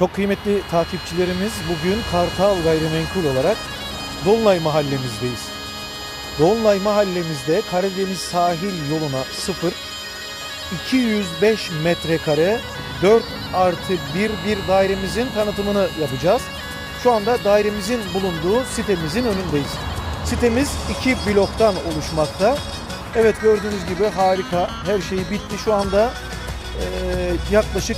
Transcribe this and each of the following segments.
Çok kıymetli takipçilerimiz bugün Kartal Gayrimenkul olarak Dolunay mahallemizdeyiz. Dolunay mahallemizde Karadeniz sahil yoluna 0 205 metrekare 4 artı 1 bir dairemizin tanıtımını yapacağız. Şu anda dairemizin bulunduğu sitemizin önündeyiz. Sitemiz iki bloktan oluşmakta. Evet gördüğünüz gibi harika. Her şey bitti. Şu anda eee, yaklaşık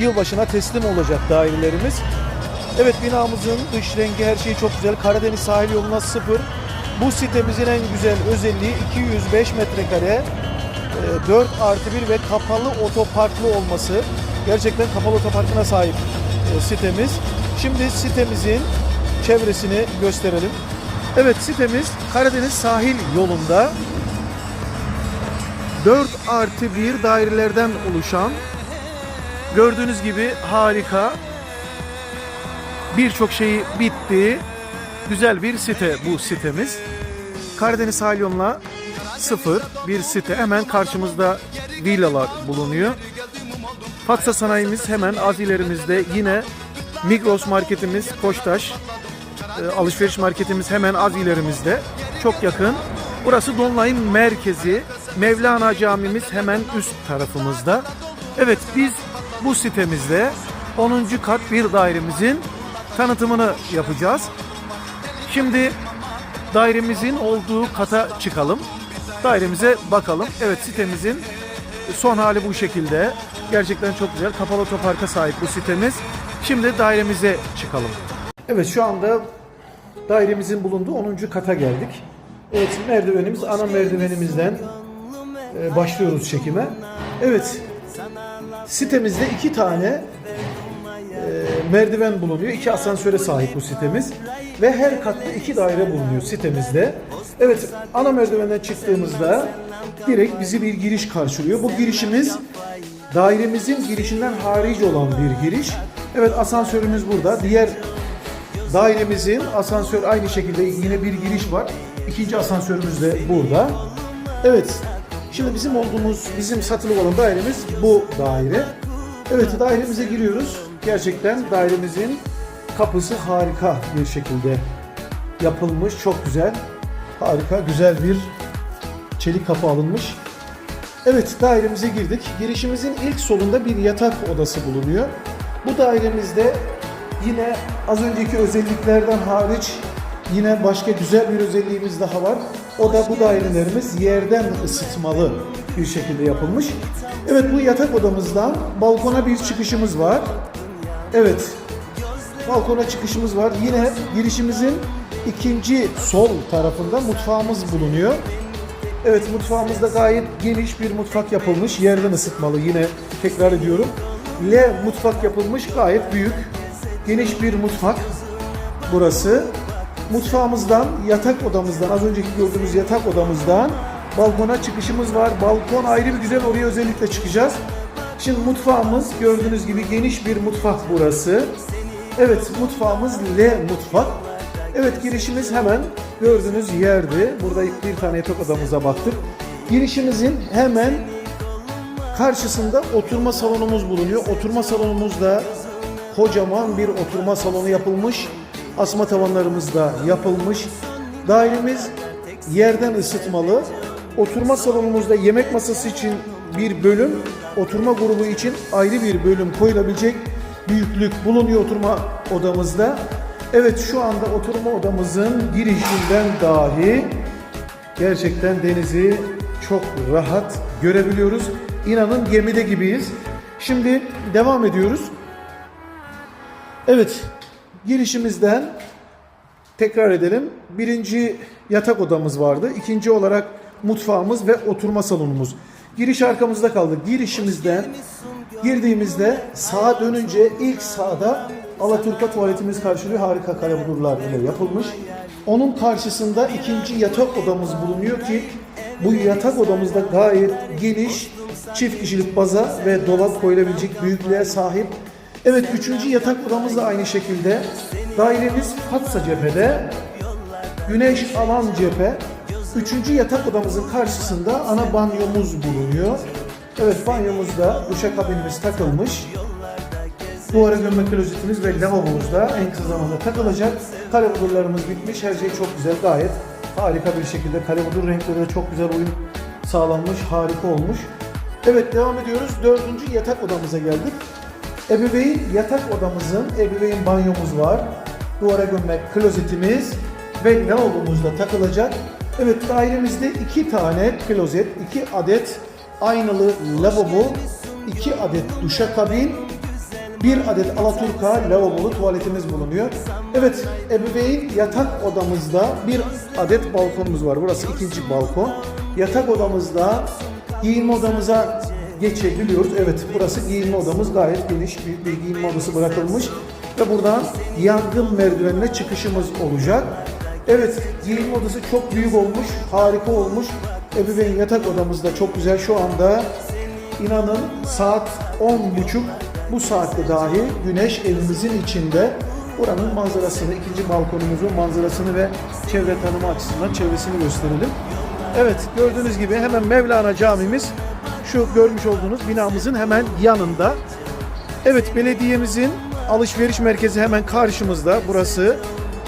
yılbaşına teslim olacak dairelerimiz. Evet binamızın dış rengi her şeyi çok güzel. Karadeniz sahil yoluna sıfır. Bu sitemizin en güzel özelliği 205 metrekare e, 4 artı 1 ve kapalı otoparklı olması. Gerçekten kapalı otoparkına sahip e, sitemiz. Şimdi sitemizin çevresini gösterelim. Evet sitemiz Karadeniz sahil yolunda 4 artı 1 dairelerden oluşan gördüğünüz gibi harika birçok şeyi bitti. Güzel bir site bu sitemiz. Karadeniz yoluna sıfır bir site. Hemen karşımızda villalar bulunuyor. Fatsa sanayimiz hemen az ilerimizde yine Migros marketimiz Koçtaş e, alışveriş marketimiz hemen az ilerimizde. Çok yakın. Burası Dolunay'ın merkezi. Mevlana Camimiz hemen üst tarafımızda. Evet biz bu sitemizde 10. kat bir dairemizin tanıtımını yapacağız. Şimdi dairemizin olduğu kata çıkalım. Dairemize bakalım. Evet sitemizin son hali bu şekilde. Gerçekten çok güzel. Kapalı otoparka sahip bu sitemiz. Şimdi dairemize çıkalım. Evet şu anda dairemizin bulunduğu 10. kata geldik. Evet merdivenimiz ana merdivenimizden e, başlıyoruz çekime. Evet sitemizde iki tane e, merdiven bulunuyor. İki asansöre sahip bu sitemiz. Ve her katta iki daire bulunuyor sitemizde. Evet ana merdivenden çıktığımızda direkt bizi bir giriş karşılıyor. Bu girişimiz dairemizin girişinden harici olan bir giriş. Evet asansörümüz burada. Diğer dairemizin asansör aynı şekilde yine bir giriş var. İkinci asansörümüz de burada. Evet. Şimdi bizim olduğumuz, bizim satılık olan dairemiz bu daire. Evet dairemize giriyoruz. Gerçekten dairemizin kapısı harika bir şekilde yapılmış. Çok güzel. Harika, güzel bir çelik kapı alınmış. Evet dairemize girdik. Girişimizin ilk solunda bir yatak odası bulunuyor. Bu dairemizde yine az önceki özelliklerden hariç yine başka güzel bir özelliğimiz daha var. O da bu dairelerimiz yerden ısıtmalı bir şekilde yapılmış. Evet bu yatak odamızdan balkona bir çıkışımız var. Evet balkona çıkışımız var. Yine girişimizin ikinci sol tarafında mutfağımız bulunuyor. Evet mutfağımızda gayet geniş bir mutfak yapılmış. Yerden ısıtmalı yine tekrar ediyorum. L mutfak yapılmış gayet büyük. Geniş bir mutfak burası. Mutfağımızdan, yatak odamızdan, az önceki gördüğümüz yatak odamızdan balkona çıkışımız var. Balkon ayrı bir güzel oraya özellikle çıkacağız. Şimdi mutfağımız gördüğünüz gibi geniş bir mutfak burası. Evet mutfağımız L mutfak. Evet girişimiz hemen gördüğünüz yerdi. Burada bir tane yatak odamıza baktık. Girişimizin hemen karşısında oturma salonumuz bulunuyor. Oturma salonumuzda kocaman bir oturma salonu yapılmış. Asma tavanlarımız da yapılmış. Dairemiz yerden ısıtmalı. Oturma salonumuzda yemek masası için bir bölüm, oturma grubu için ayrı bir bölüm koyulabilecek büyüklük bulunuyor oturma odamızda. Evet şu anda oturma odamızın girişinden dahi gerçekten denizi çok rahat görebiliyoruz. İnanın gemide gibiyiz. Şimdi devam ediyoruz. Evet, girişimizden tekrar edelim. Birinci yatak odamız vardı. İkinci olarak mutfağımız ve oturma salonumuz. Giriş arkamızda kaldı. Girişimizden girdiğimizde sağa dönünce ilk sağda Alaturka tuvaletimiz karşılıyor. Harika kalabudurlar ile yapılmış. Onun karşısında ikinci yatak odamız bulunuyor ki bu yatak odamızda gayet geniş çift kişilik baza ve dolap koyulabilecek büyüklüğe sahip. Evet üçüncü yatak odamız da aynı şekilde. Dairemiz Fatsa cephede. Güneş alan cephe. Üçüncü yatak odamızın karşısında ana banyomuz bulunuyor. Evet banyomuzda duşakabinimiz takılmış. Duvara gömme klozetimiz ve lavabomuz da en kısa zamanda takılacak. Kalebudurlarımız bitmiş. Her şey çok güzel. Gayet harika bir şekilde. Kalebudur renkleri de çok güzel uyum sağlanmış. Harika olmuş. Evet devam ediyoruz. Dördüncü yatak odamıza geldik. Ebeveyn yatak odamızın, ebeveyn banyomuz var. Duvara gömme klozetimiz ve lavabomuz da takılacak. Evet dairemizde iki tane klozet, iki adet aynalı lavabo, iki adet duşakabin, bir adet alaturka lavabolu tuvaletimiz bulunuyor. Evet, ebeveyn yatak odamızda bir adet balkonumuz var. Burası ikinci balkon. Yatak odamızda giyinme odamıza geçebiliyoruz. Evet, burası giyinme odamız gayet geniş büyük bir giyinme odası bırakılmış ve buradan yangın merdivenine çıkışımız olacak. Evet, giyinme odası çok büyük olmuş, harika olmuş. Ebeveyn yatak odamız da çok güzel. Şu anda inanın saat 10.30 bu saatte dahi güneş evimizin içinde. Buranın manzarasını, ikinci balkonumuzun manzarasını ve çevre tanımı açısından çevresini gösterelim. Evet gördüğünüz gibi hemen Mevlana camimiz şu görmüş olduğunuz binamızın hemen yanında. Evet belediyemizin alışveriş merkezi hemen karşımızda. Burası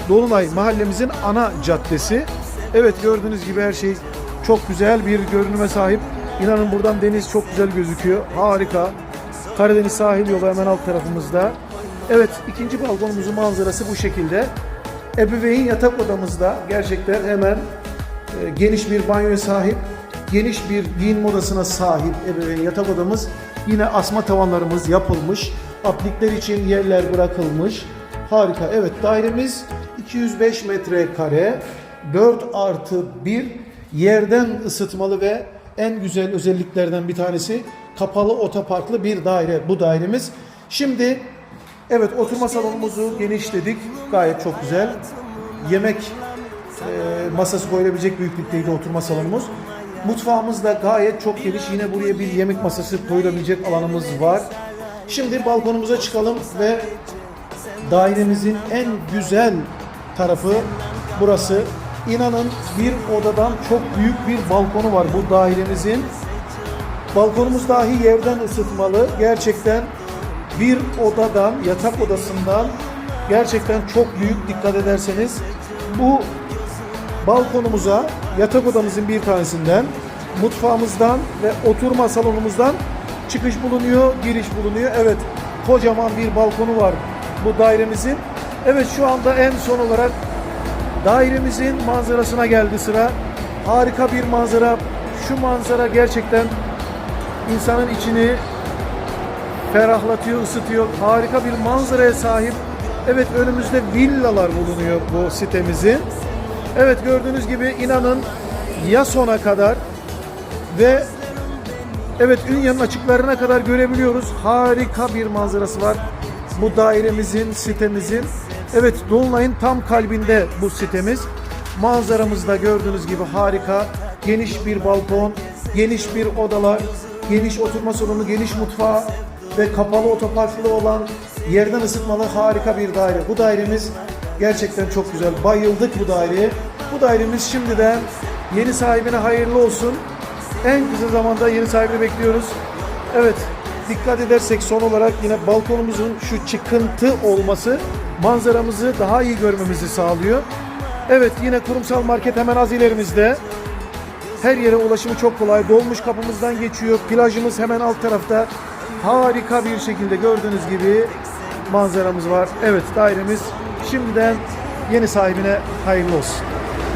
Dolunay mahallemizin ana caddesi. Evet gördüğünüz gibi her şey çok güzel bir görünüme sahip. İnanın buradan deniz çok güzel gözüküyor. Harika. Karadeniz sahil yolu hemen alt tarafımızda. Evet ikinci balkonumuzun manzarası bu şekilde. Ebeveyn yatak odamızda gerçekten hemen e, geniş bir banyoya sahip, geniş bir giyinme odasına sahip ebeveyn yatak odamız. Yine asma tavanlarımız yapılmış. Aplikler için yerler bırakılmış. Harika. Evet dairemiz 205 metrekare, 4 artı 1 yerden ısıtmalı ve en güzel özelliklerden bir tanesi kapalı otoparklı bir daire bu dairemiz. Şimdi evet oturma salonumuzu genişledik. Gayet çok güzel. Yemek e, masası koyulabilecek büyüklükteydi oturma salonumuz. Mutfağımız da gayet çok geniş. Yine buraya bir yemek masası koyulabilecek alanımız var. Şimdi balkonumuza çıkalım ve dairemizin en güzel tarafı burası. İnanın bir odadan çok büyük bir balkonu var bu dairemizin. Balkonumuz dahi yerden ısıtmalı. Gerçekten bir odadan, yatak odasından gerçekten çok büyük dikkat ederseniz bu balkonumuza yatak odamızın bir tanesinden, mutfağımızdan ve oturma salonumuzdan çıkış bulunuyor, giriş bulunuyor. Evet, kocaman bir balkonu var bu dairemizin. Evet şu anda en son olarak dairemizin manzarasına geldi sıra. Harika bir manzara. Şu manzara gerçekten insanın içini ferahlatıyor, ısıtıyor. Harika bir manzaraya sahip. Evet önümüzde villalar bulunuyor bu sitemizin. Evet gördüğünüz gibi inanın ya sona kadar ve evet Ünye'nin açıklarına kadar görebiliyoruz. Harika bir manzarası var. Bu dairemizin, sitemizin. Evet Dolunay'ın tam kalbinde bu sitemiz. Manzaramızda gördüğünüz gibi harika. Geniş bir balkon, geniş bir odalar, geniş oturma salonu, geniş mutfağı ve kapalı otoparklı olan yerden ısıtmalı harika bir daire. Bu dairemiz gerçekten çok güzel. Bayıldık bu daireye. Bu dairemiz şimdiden yeni sahibine hayırlı olsun. En kısa zamanda yeni sahibini bekliyoruz. Evet, dikkat edersek son olarak yine balkonumuzun şu çıkıntı olması manzaramızı daha iyi görmemizi sağlıyor. Evet, yine kurumsal market hemen az ilerimizde. Her yere ulaşımı çok kolay. Dolmuş kapımızdan geçiyor. Plajımız hemen alt tarafta. Harika bir şekilde gördüğünüz gibi manzaramız var. Evet dairemiz şimdiden yeni sahibine hayırlı olsun.